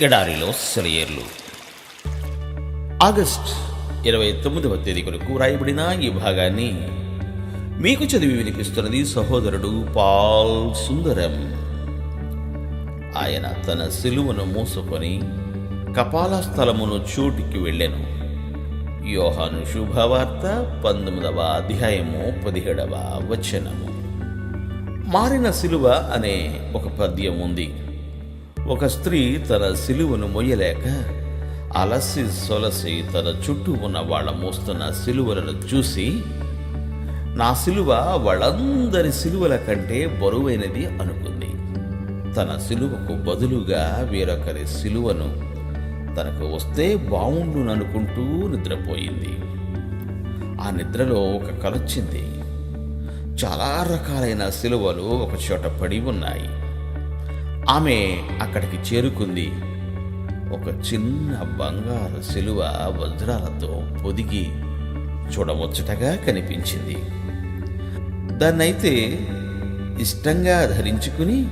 ఎడారిలో సెలయేర్లు. ఆగస్ట్ ఇరవై తొమ్మిదవ తేదీ కొరకు రాయబడిన ఈ భాగాన్ని మీకు చదివి వినిపిస్తున్నది సహోదరుడు పాల్ సుందరం. ఆయన తన సిలువను మూసుకొని కపాల స్థలమును చోటికి వెళ్ళెను. యోహాను శుభవార్త పంతొమ్మిదవ అధ్యాయము పదిహేడవ వచనము. మారిన సిలువ అనే ఒక పద్యం ఉంది ఒక స్త్రీ తన సిలువను మొయ్యలేక అలసి సొలసి తన చుట్టూ ఉన్న వాళ్ళ మోస్తున్న సిలువలను చూసి నా సిలువ వాళ్ళందరి సిలువల కంటే బరువైనది అనుకుంది. తన సిలువకు బదులుగా వేరొకరి సిలువను తనకు వస్తే బావుండుననుకుంటూ నిద్రపోయింది. ఆ నిద్రలో ఒక కలొచ్చింది. చాలా రకాలైన సిలువలు ఒక చోట పడి ఉన్నాయి. ఆమె అక్కడికి చేరుకుంది. ఒక చిన్న బంగారు శిలువ వజ్రాలతో పొదిగి చూడముచ్చటగా కనిపించింది. దాన్నైతే ఇష్టంగా ధరించుకుని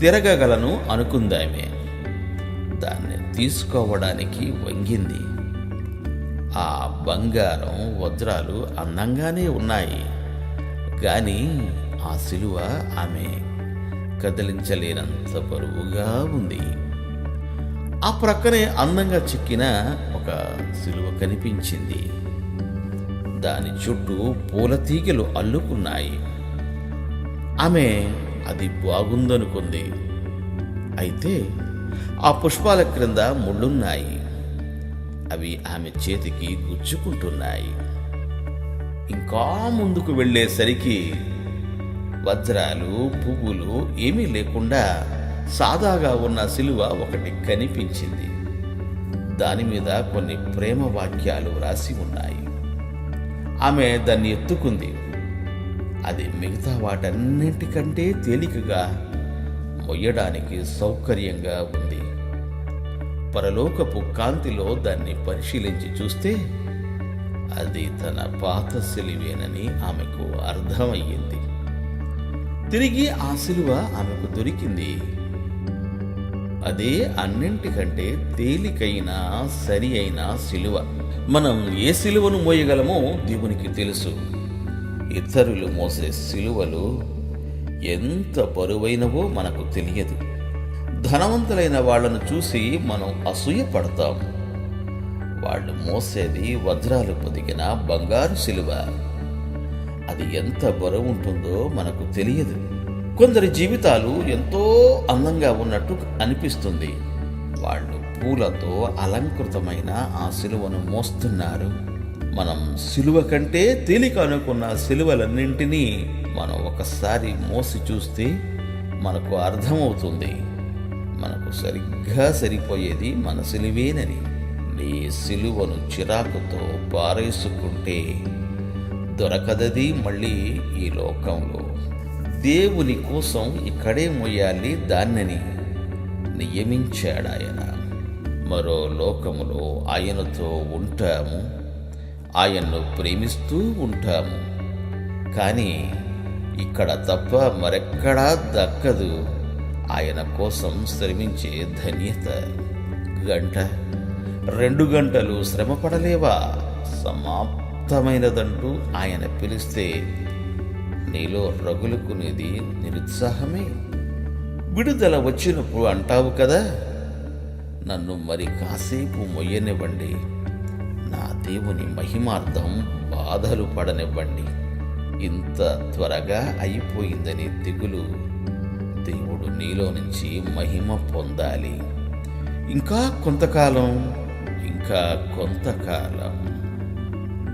తిరగగలను అనుకుందామె. దాన్ని తీసుకోవడానికి వంగింది. ఆ బంగారం వజ్రాలు అందంగానే ఉన్నాయి. కానీ ఆ సిలువ ఆమె కదిలించలేనంత బరువుగా ఉంది. ఆ ప్రక్కనే అందంగా చిక్కిన ఒక సిలువ కనిపించింది. దాని చుట్టూ పూల తీగలు అల్లుకున్నాయి. ఆమె అది బాగుందనుకుంది. అయితే ఆ పుష్పాల క్రింద ముళ్ళున్నాయి. అవి ఆమె చేతికి గుచ్చుకుంటున్నాయి. ఇంకా ముందుకు వెళ్ళేసరికి వజ్రాలు పువ్వులు ఏమీ లేకుండా సాదాగా ఉన్న సిలువ ఒకటి కనిపించింది. దాని మీద కొన్ని ప్రేమ వాక్యాలు రాసి ఉన్నాయి. ఆమె దాన్ని ఎత్తుకుంది. అది మిగతా వాటన్నింటికంటే తేలికగా మొయ్యడానికి సౌకర్యంగా ఉంది. పరలోకపు కాంతిలో దాన్ని పరిశీలించి చూస్తే అది తన పాత సిలువేనని ఆమెకు అర్థమయ్యింది. తిరిగి ఆ సిలువ ఆమెకు దొరికింది. అదే అన్నింటికంటే తేలికైన సరి అయిన సిలువ. మనం ఏ సిలువను మోయగలమో దేవునికి తెలుసు. ఇతరులు మోసే సిలువలు ఎంత బరువైనవో మనకు తెలియదు. ధనవంతులైన వాళ్ళను చూసి మనం అసూయ పడతాం. వాళ్ళు మోసేది వజ్రాలు పొదిగిన బంగారు సిలువ. అది ఎంత బరువు ఉంటుందో మనకు తెలియదు. కొందరి జీవితాలు ఎంతో అందంగా ఉన్నట్టు అనిపిస్తుంది. వాళ్ళు పూలతో అలంకృతమైన ఆ సిలువను మోస్తున్నారు. మనం సిలువ కంటే తేలిక అనుకున్న సిలువలన్నింటినీ మనం ఒకసారి మోసి చూస్తే మనకు అర్థమవుతుంది. మనకు సరిగ్గా సరిపోయేది మన సిలువేనని. నీ సిలువను చిరాకుతో పారేసుకుంటే దొరకదది మళ్ళీ ఈ లోకంలో. దేవుని కోసం ఇక్కడే మొయ్యాలి దాన్నని నియమించాడాయన మరో లోకములో ఆయనతో ఉంటాము ఆయన్ను ప్రేమిస్తూ ఉంటాము. కానీ ఇక్కడ తప్ప మరెక్కడా దక్కదు. ఆయన కోసం శ్రమించే ధన్యత. గంట? రెండు గంటలు శ్రమ పడలేవా సమాప్తమైనదంటూ ఆయన పిలిస్తే నీలో రగులుకునేది నిరుత్సాహమే. విడుదల వచ్చినప్పుడు అంటావు కదా నన్ను మరి కాసేపు మొయ్యనివ్వండి. నా దేవుని మహిమార్థం బాధలు పడనివ్వండి. ఇంత త్వరగా అయిపోయిందని దిగులు. దేవుడు నీలో నుంచి మహిమ పొందాలి. ఇంకా కొంతకాలం ఇంకా కొంతకాలం.